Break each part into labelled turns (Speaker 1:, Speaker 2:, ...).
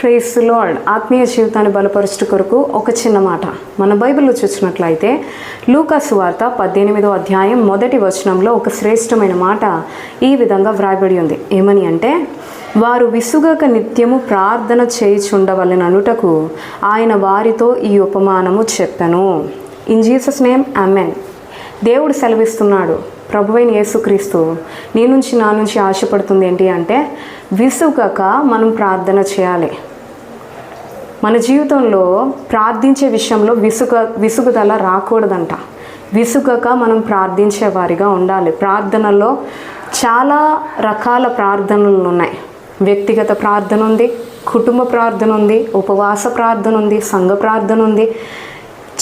Speaker 1: Praise lord ఆత్మీయ జీవితాన్ని బలపరుచు కొరకు ఒక చిన్న మాట. మన బైబిల్లో చూసినట్లయితే లూకాస్ వార్త పద్దెనిమిదో అధ్యాయం మొదటి వచనంలో ఒక శ్రేష్టమైన మాట ఈ విధంగా వ్రాయబడి ఉంది. ఏమని అంటే వారు విసుగక నిత్యము ప్రార్థన చేయుచుండవలెన అనుటకు ఆయన వారితో ఈ ఉపమానము చెప్పను. ఇన్ జీసస్ నేమ్ అమెన్ దేవుడు సెలవిస్తున్నాడు ప్రభువైన యేసుక్రీస్తు నీ నుంచి నా నుంచి ఆశపడుతుంది ఏంటి అంటే విసుగక మనం ప్రార్థన చేయాలి. మన జీవితంలో ప్రార్థించే విషయంలో విసుగ విసుగుదల రాకూడదంట. విసుగక మనం ప్రార్థించే వారిగా ఉండాలి. ప్రార్థనలో చాలా రకాల ప్రార్థనలు ఉన్నాయి. వ్యక్తిగత ప్రార్థన ఉంది కుటుంబ ప్రార్థన ఉంది ఉపవాస ప్రార్థన ఉంది సంఘ ప్రార్థన ఉంది.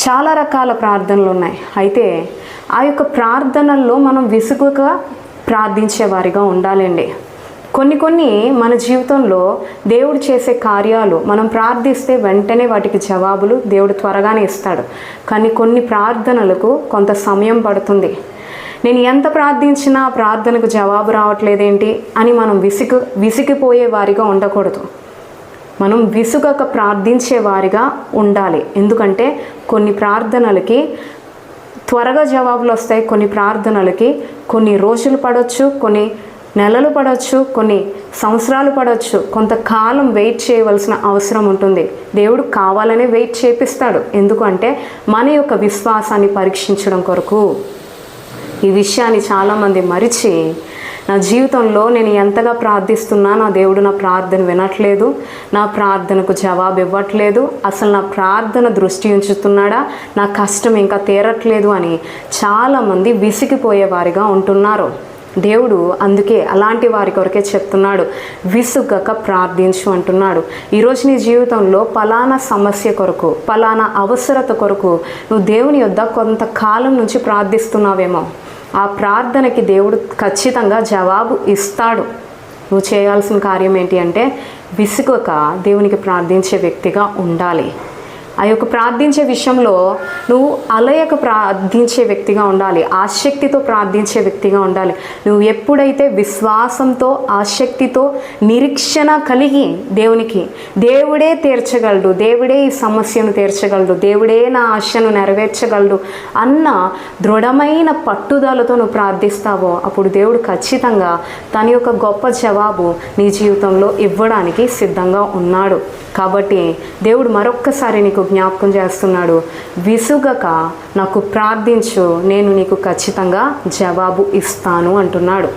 Speaker 1: చాలా రకాల ప్రార్థనలు ఉన్నాయి. అయితే ఆ యొక్క ప్రార్థనల్లో మనం విసుగుగా ప్రార్థించే వారిగా ఉండాలండి. కొన్ని కొన్ని మన జీవితంలో దేవుడు చేసే కార్యాలు మనం ప్రార్థిస్తే వెంటనే వాటికి జవాబులు దేవుడు త్వరగానే ఇస్తాడు. కానీ కొన్ని ప్రార్థనలకు కొంత సమయం పడుతుంది. నేను ఎంత ప్రార్థించినా ప్రార్థనకు జవాబు రావట్లేదేంటి అని మనం విసుగు విసిగిపోయే వారిగా ఉండకూడదు. మనం విసుగక ప్రార్థించే వారిగా ఉండాలి. ఎందుకంటే కొన్ని ప్రార్థనలకి త్వరగా జవాబులు వస్తాయి కొన్ని ప్రార్థనలకి కొన్ని రోజులు పడవచ్చు కొన్ని నెలలు పడవచ్చు కొన్ని సంవత్సరాలు పడవచ్చు కొంతకాలం వెయిట్ చేయవలసిన అవసరం ఉంటుంది. దేవుడు కావాలనే వెయిట్ చేపిస్తాడు. ఎందుకంటే మన యొక్క విశ్వాసాన్ని పరీక్షించడం కొరకు. ఈ విషయాన్ని చాలామంది మరిచి నా జీవితంలో నేను ఎంతగా ప్రార్థిస్తున్నా నా దేవుడు నా ప్రార్థన వినట్లేదు నా ప్రార్థనకు జవాబు ఇవ్వట్లేదు అసలు నా ప్రార్థన దృష్టి ఉంచుతున్నాడా నా కష్టం ఇంకా తీరట్లేదు అని చాలామంది విసిగిపోయేవారిగా ఉంటున్నారు. దేవుడు అందుకే అలాంటి వారి కొరకే చెప్తున్నాడు. విసుగక ప్రార్థించు అంటున్నాడు. ఈరోజు నీ జీవితంలో పలానా సమస్య కొరకు పలానా అవసరత కొరకు నువ్వు దేవుని యొద్ద కొంతకాలం నుంచి ప్రార్థిస్తున్నావేమో. ఆ ప్రార్థనకి దేవుడు ఖచ్చితంగా జవాబు ఇస్తాడు. నువ్వు చేయాల్సిన కార్యం ఏంటి అంటే విసుగక దేవునికి ప్రార్థించే వ్యక్తిగా ఉండాలి. ఆ యొక్క ప్రార్థించే విషయంలో నువ్వు అలయక ప్రార్థించే వ్యక్తిగా ఉండాలి ఆసక్తితో ప్రార్థించే వ్యక్తిగా ఉండాలి. నువ్వు ఎప్పుడైతే విశ్వాసంతో ఆసక్తితో నిరీక్షణ కలిగి దేవునికి దేవుడే తీర్చగలడు దేవుడే ఈ సమస్యను తీర్చగలడు దేవుడే నా ఆశను నెరవేర్చగలడు అన్న దృఢమైన పట్టుదలతో నువ్వు ప్రార్థిస్తావో అప్పుడు దేవుడు ఖచ్చితంగా తన యొక్క గొప్ప జవాబు నీ జీవితంలో ఇవ్వడానికి సిద్ధంగా ఉన్నాడు. కాబట్టి దేవుడు మరొక్కసారి నీకు జ్ఞాపకం చేస్తున్నాడు. విసుగక నాకు ప్రార్థించు నేను నీకు ఖచ్చితంగా జవాబు ఇస్తాను అంటున్నాడు.